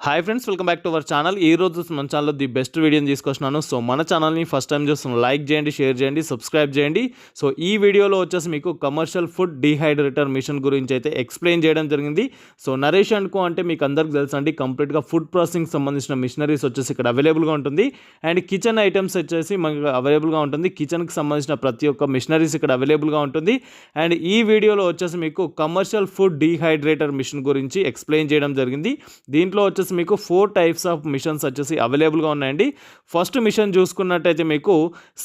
Hi friends welcome back to our channel ఈ రోజు మన ఛానల్లో ది బెస్ట్ వీడియోని తీసుకొచ్చినాను సో మన ఛానల్ని ఫస్ట్ టైం చూస్తున్నాను లైక్ చేయండి షేర్ చేయండి సబ్స్క్రైబ్ చేయండి. సో ఈ వీడియోలో వచ్చేసి మీకు కమర్షియల్ ఫుడ్ డీహైడ్రేటర్ మిషన్ గురించి అయితే ఎక్స్ప్లెయిన్ చేయడం జరిగింది. సో నరేష్ అనుకో అంటే మీకు అందరికి తెలుసు అండి కంప్లీట్గా ఫుడ్ ప్రాసెసింగ్ సంబంధించిన మిషనరీస్ వచ్చేసి ఇక్కడ అవైలబుల్గా ఉంటుంది. అండ్ కిచెన్ ఐటమ్స్ వచ్చేసి మనకు అవైలబుల్గా ఉంటుంది. కిచెన్కి సంబంధించిన ప్రతి ఒక్క మిషనరీస్ ఇక్కడ అవైలబుల్గా ఉంటుంది. అండ్ ఈ వీడియోలో వచ్చేసి మీకు కమర్షియల్ ఫుడ్ డీహైడ్రేటర్ మిషన్ గురించి ఎక్స్ప్లెయిన్ చేయడం జరిగింది. దీంట్లో వచ్చేసి మీకు ఫోర్ టైప్స్ ఆఫ్ మిషన్స్ వచ్చేసి అవైలబుల్గా ఉన్నాయండి. ఫస్ట్ మిషన్ చూసుకున్నట్టయితే మీకు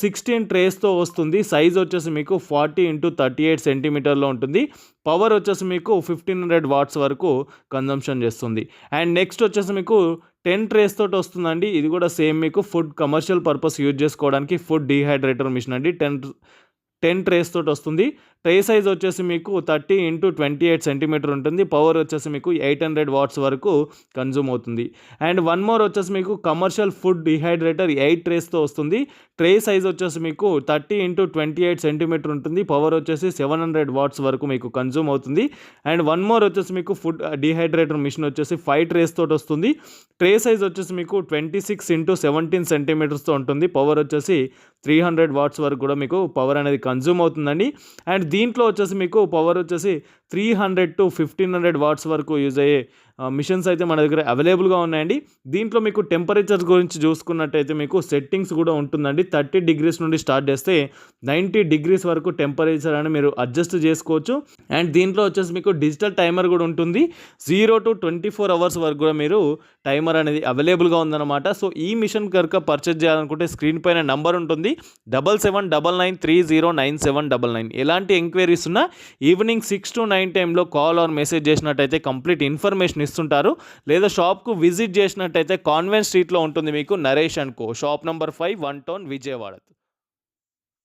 సిక్స్టీన్ ట్రేస్తో వస్తుంది. సైజ్ వచ్చేసి మీకు ఫార్టీ ఇంటూ థర్టీ ఎయిట్ సెంటీమీటర్లో ఉంటుంది. పవర్ వచ్చేసి మీకు ఫిఫ్టీన్ హండ్రెడ్ వాట్స్ వరకు కన్జంప్షన్ చేస్తుంది. అండ్ నెక్స్ట్ వచ్చేసి మీకు టెన్ ట్రేస్ తోటి వస్తుందండి. ఇది కూడా సేమ్ మీకు ఫుడ్ కమర్షియల్ పర్పస్ యూజ్ చేసుకోవడానికి ఫుడ్ డీహైడ్రేటర్ మిషన్ అండి. టెన్ టెన్ ట్రేస్ తోటి వస్తుంది. ట్రే సైజ్ వచ్చేసి మీకు thirty into twenty eight centimetre ఉంటుంది. పవర్ వచ్చేసి మీకు ఎయిట్ హండ్రెడ్ వాట్స్ వరకు కన్జ్యూమ్ అవుతుంది. అండ్ వన్ మోర్ వచ్చేసి మీకు కమర్షియల్ ఫుడ్ డిహైడ్రేటర్ ఎయిట్ ట్రేస్తో వస్తుంది. ట్రే సైజ్ వచ్చేసి మీకు thirty into twenty eight centimetre ఉంటుంది. పవర్ వచ్చేసి సెవెన్ హండ్రెడ్ వాట్స్ వరకు మీకు కన్జ్యూమ్ అవుతుంది. అండ్ వన్ మోర్ వచ్చేసి మీకు ఫుడ్ డిహైడ్రేటర్ మిషన్ వచ్చేసి ఫైవ్ ట్రేస్ తోటి వస్తుంది. ట్రే సైజ్ వచ్చేసి మీకు ట్వంటీ సిక్స్ ఇంటూ సెవెంటీన్ సెంటీమీటర్స్తో ఉంటుంది. పవర్ వచ్చేసి త్రీ హండ్రెడ్ వాట్స్ వరకు కూడా మీకు పవర్ అనేది కన్జ్యూమ్ అవుతుందండి. అండ్ దీంట్లో వచ్చేసి మీకు పవర్ వచ్చేసి three hundred to fifteen hundred watts వరకు యూజ్ అయ్యే మిషన్స్ అయితే మన దగ్గర అవైలబుల్గా ఉన్నాయండి. దీంట్లో మీకు టెంపరేచర్ గురించి చూసుకున్నట్టయితే మీకు సెట్టింగ్స్ కూడా ఉంటుందండి. థర్టీ డిగ్రీస్ నుండి స్టార్ట్ చేస్తే నైంటీ డిగ్రీస్ వరకు టెంపరేచర్ అని మీరు అడ్జస్ట్ చేసుకోవచ్చు. అండ్ దీంట్లో వచ్చేసి మీకు డిజిటల్ టైమర్ కూడా ఉంటుంది. Zero to twenty four hours వరకు కూడా మీరు టైమర్ అనేది అవైలబుల్గా ఉందన్నమాట. సో ఈ మిషన్ కనుక పర్చేజ్ చేయాలనుకుంటే స్క్రీన్ పైన నంబర్ ఉంటుంది. Double seven double nine three zero nine seven double nine. ఎలాంటి ఎంక్వైరీస్ ఉన్నా evening six to nine nine టైంలో కాల్ ఆర్ మెసేజ్ చేసినట్టయితే కంప్లీట్ ఇన్ఫర్మేషన్ ఇస్తుంటారు. లేదా షాప్కు విజిట్ చేసినట్టయితే కాన్వెంట్ స్ట్రీట్లో ఉంటుంది మీకు Naresh and co. Shop number five one town Vijayawada.